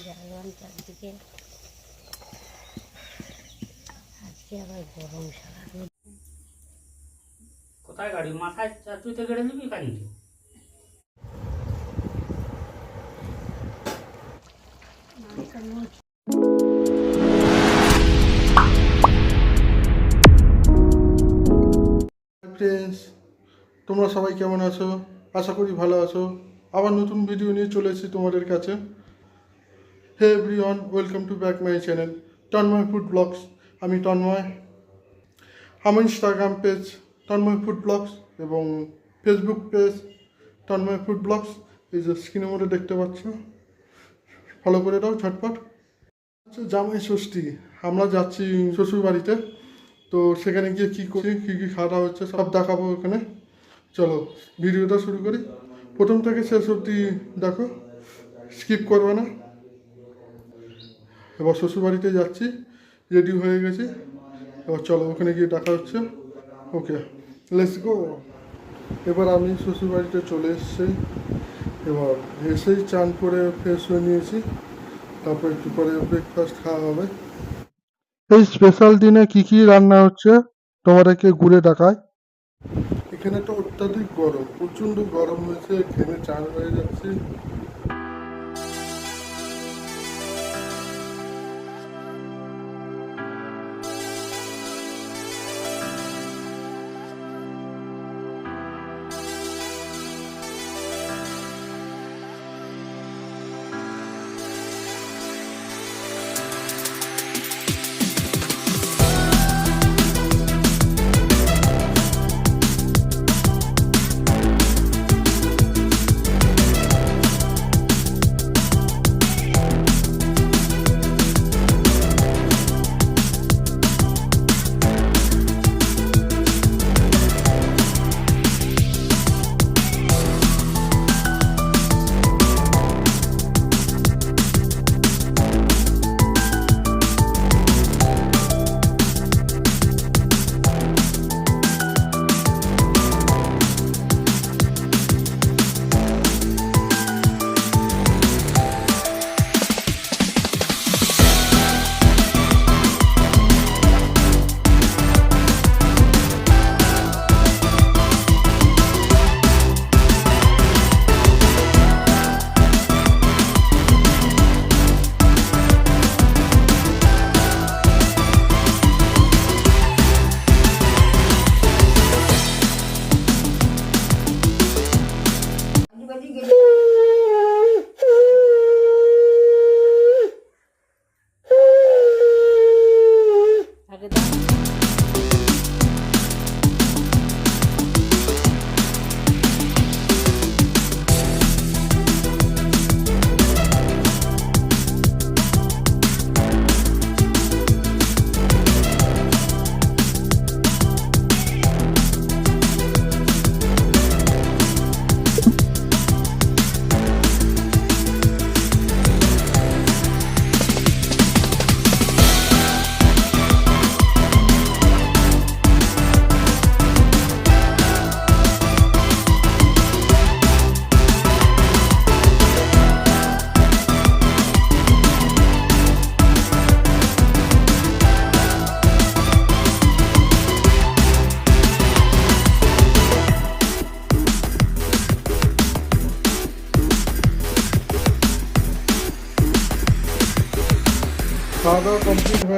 জানলাম চারদিকে আজকে আবার গরম সারা কোথায় গাড়ি মাথায় তুইতে কেড়ে দিবি তোমরা সবাই কেমন আছো? আশা করি ভালো আছো। আবার নতুন ভিডিও নিয়ে চলে এসেছি তোমাদের কাছে। Hey everyone welcome to back my channel Tanmoy food blogs আমি তন্ময় আমার Instagram page Tanmoy food blogs এবং Facebook page Tanmoy food blogs এই যে স্ক্রিনের মধ্যে দেখতে পাচ্ছ? ফলো করে দাও ঝটপট। হচ্ছে জামাই ষষ্ঠী, আমরা যাচ্ছি শ্বশুর বাড়িতে তো সেখানে গিয়ে কী করি কী কী খাওয়া দাওয়া হচ্ছে, সব দেখাবো ওখানে চলো, ভিডিওটা শুরু করি। প্রথম থেকে শেষ অবধি দেখো স্কিপ করবে না। এবার শ্বশুরবাড়িতে যাচ্ছি রেডি হয়ে গেছি। এবার চলো, ওখানে গিয়ে দেখা হচ্ছে। ওকে লেটস গো এবার আমি শ্বশুরবাড়িতে চলে এসেছি। এবার এসেই চান করে ফ্রেশ হয়ে নিয়েছি। তারপর একটু পরে ব্রেকফাস্ট খাওয়া হবে। এই স্পেশাল দিনে কি কি রান্না হচ্ছে? তোমাদেরকে ঘুরে দেখায় এখানে তো অত্যাধিক গরম প্রচণ্ড গরম হয়েছে। ঘেমে চান হয়ে যাচ্ছে।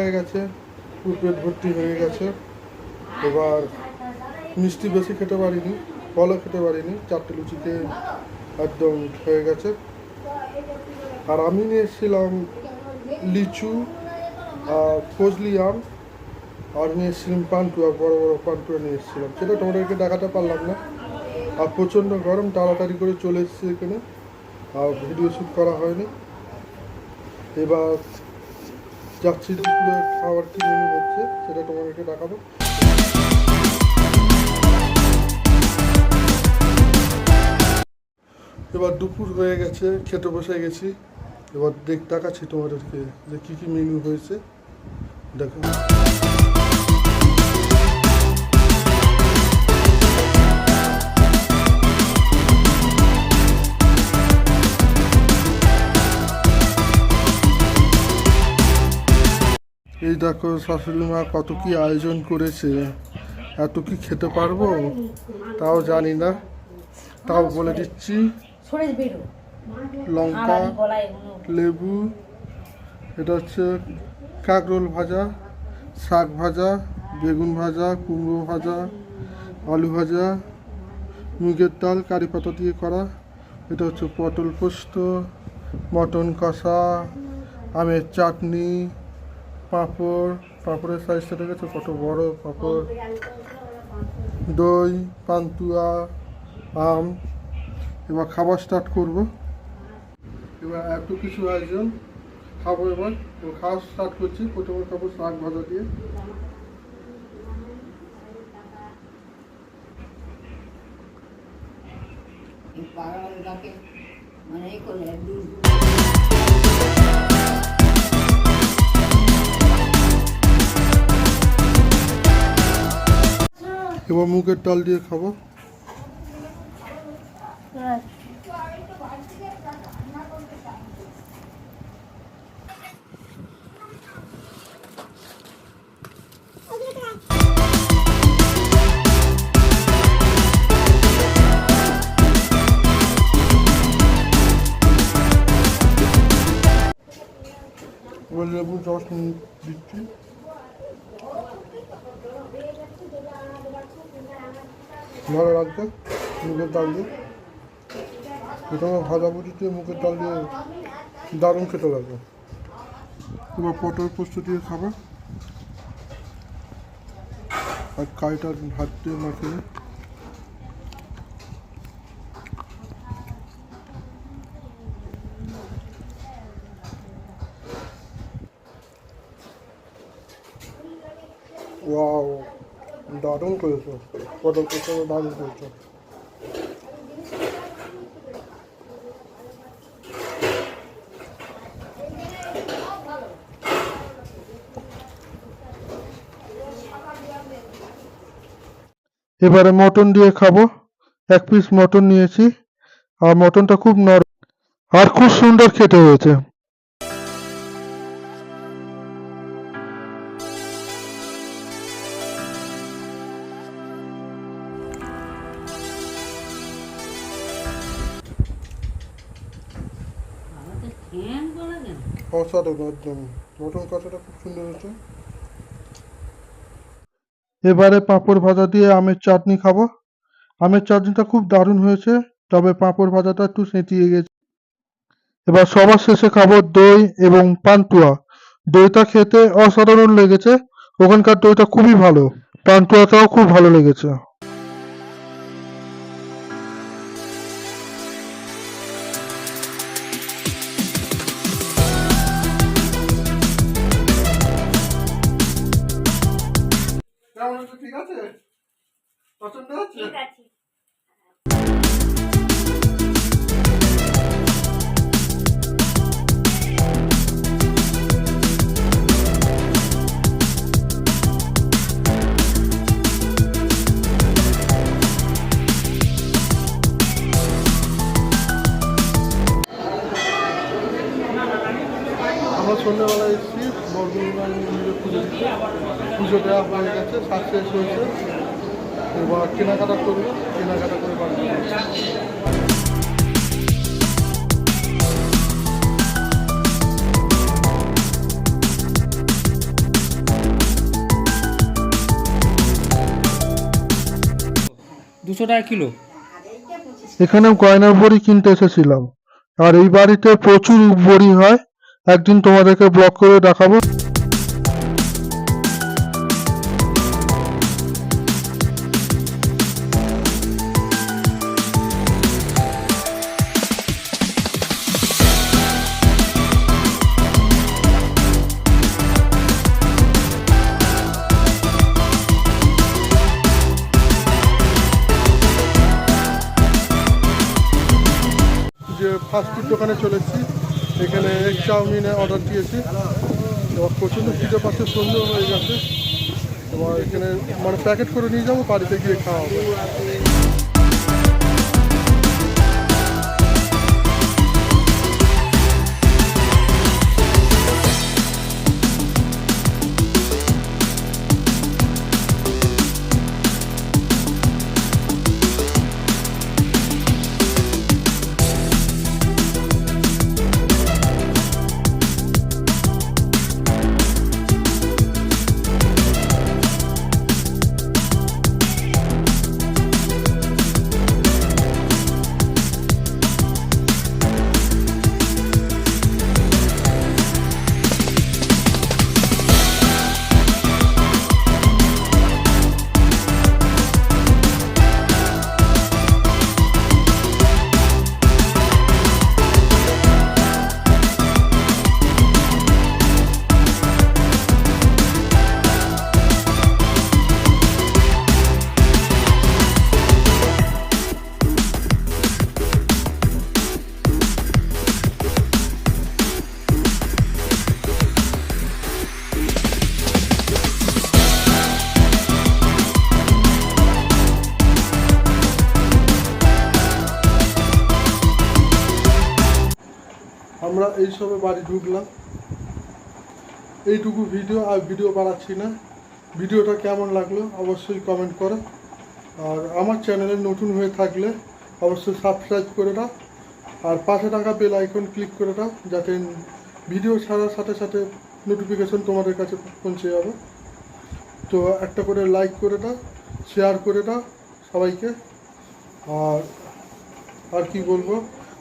হয়ে গেছে পেট ভর্তি হয়ে গেছে। এবার মিষ্টি বেশি খেতে পারিনি, ফলও খেতে পারিনি, চারটে লুচিতে একদম হয়ে গেছে। আর আমি নিয়ে এসেছিলাম লিচু ফজলি আম, আর নিয়ে এসেছিলাম পান্টুয়া বড় বড় পান্টুয়া নিয়ে এসেছিলাম সেটা তোমাদেরকে দেখাতে পারলাম না। আর প্রচণ্ড গরম, তাড়াতাড়ি করে চলে এসেছে এখানে, আর ভিডিও শ্যুট করা হয়নি। এবার যাচ্ছি দুপুরে খাবার কি মেনু হচ্ছে, সেটা তোমাদেরকে দেখাবো। এবার দুপুর হয়ে গেছে, খেতে বসে গেছি। এবার দেখ, দেখাচ্ছি তোমাদেরকে যে কী কী মেনু হয়েছে। দেখো। দেখো শাশুড়ি মা কত কি আয়োজন করেছে এত কি খেতে পারব? তাও জানি না। তাও বলে দিচ্ছি। লঙ্কা লেবু এটা হচ্ছে কাঁকরোল ভাজা শাক ভাজা বেগুন ভাজা কুমড়ো ভাজা আলু ভাজা মুগের ডাল কারি পাতা দিয়ে করা। এটা হচ্ছে পটল পোস্ত মটন কষা আমের চাটনি পাঁপড়, পাঁপড়ের সাইজটা দেখেছ? কত বড় পাঁপড়? দই, পান্তুয়া, আম। এবার খাবার স্টার্ট করব। এবার এত কিছু আয়োজন খাব এবার। খাওয়া স্টার্ট করছি। প্রথমে খাব শাক ভাজা দিয়ে। মানে এই করে একদিন এবার মুগের ডাল দিয়ে খাব এবার লেবু রস নিয়ে দিচ্ছি ভালো লাগবে মুগের ডাল দিয়ে। প্রথমে ভাজা ভুজি দিয়ে মুগের ডাল দিয়ে দারুণ খেতে লাগবে। এবার পটল পোস্ত দিয়ে খাবে। আর কাইটার ভাত দিয়ে মাখিয়ে ওয়াও। দারুণ করেছ। পটল দারুণ করেছ। এবারে মটন দিয়ে খাব। এক পিস মটন নিয়েছি। আর মটনটা খুব নরম আর খুব সুন্দর খেতে হয়েছে। অসাধারণ একদম মটন কষাটা খুব সুন্দর এবারে পাঁপড় ভাজা দিয়ে আমের চাটনি খাব। আমের চাটনিটা খুব দারুণ হয়েছে, তবে পাঁপড় ভাজাটা একটু সেঁটিয়ে গেছে। এবার সবার শেষে খাব দই এবং পান্তুয়া। দইটা খেতে অসাধারণ লেগেছে। ওখানকার দইটা খুবই ভালো। পান্তুয়াটাও খুব ভালো লেগেছে। কেমন হচ্ছে ঠিক আছে? পছন্দ হচ্ছে? আছে। আমরা সন্ধ্যাবেলা এসেছি। বর্ধমান পুজো পুজো দেওয়া হয়ে গেছে শেষ হয়েছে। এবার কেনাকাটা করব কেনাকাটা করে বাড়ি দুশো টাকা কিলো? এখানে গয়নার বড়ি কিনতে এসেছিলাম। আর এই বাড়িতে প্রচুর বড়ি হয়। একদিন তোমাদেরকে ব্লক করে দেখাবো। ফাস্টফুড দোকানে চলে এসেছি। এখানে চাউমিনে অর্ডার দিয়েছি। এবার প্রচণ্ড খিদে পাচ্ছে সন্ধ্যে হয়ে গেছে। এবার এখানে মানে প্যাকেট করে নিয়ে যাব, বাড়িতে গিয়ে খাওয়া হবে আমরা এইসবে বাড়ি ঢুকলাম। এইটুকু ভিডিও, আর ভিডিও বাড়াচ্ছি না। ভিডিওটা কেমন লাগল অবশ্যই কমেন্ট করো। আর আমার চ্যানেলে নতুন হয়ে থাকলে অবশ্যই সাবস্ক্রাইব করে দাও। আর পাশে টাকা বেল আইকন ক্লিক করে দাও, যাতে ভিডিও ছাড়ার সাথে সাথে নোটিফিকেশন তোমাদের কাছে পৌঁছে যাবে। তো একটা করে লাইক করে দাও শেয়ার করে দাও সবাইকে। আর আর কি বলব?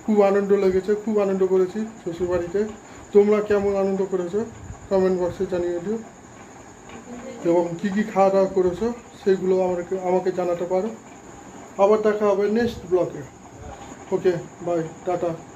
খুব আনন্দ লেগেছে, খুব আনন্দ করেছি শ্বশুরবাড়িতে। তোমরা কেমন আনন্দ করেছ? কমেন্ট বক্সে জানিয়ে দিও। এবং কী কী খাওয়া দাওয়া করেছ, সেগুলো আমাকে আমাকে জানাতে পারো। আবার দেখা হবে নেক্সট ব্লকে ওকে বাই টাটা।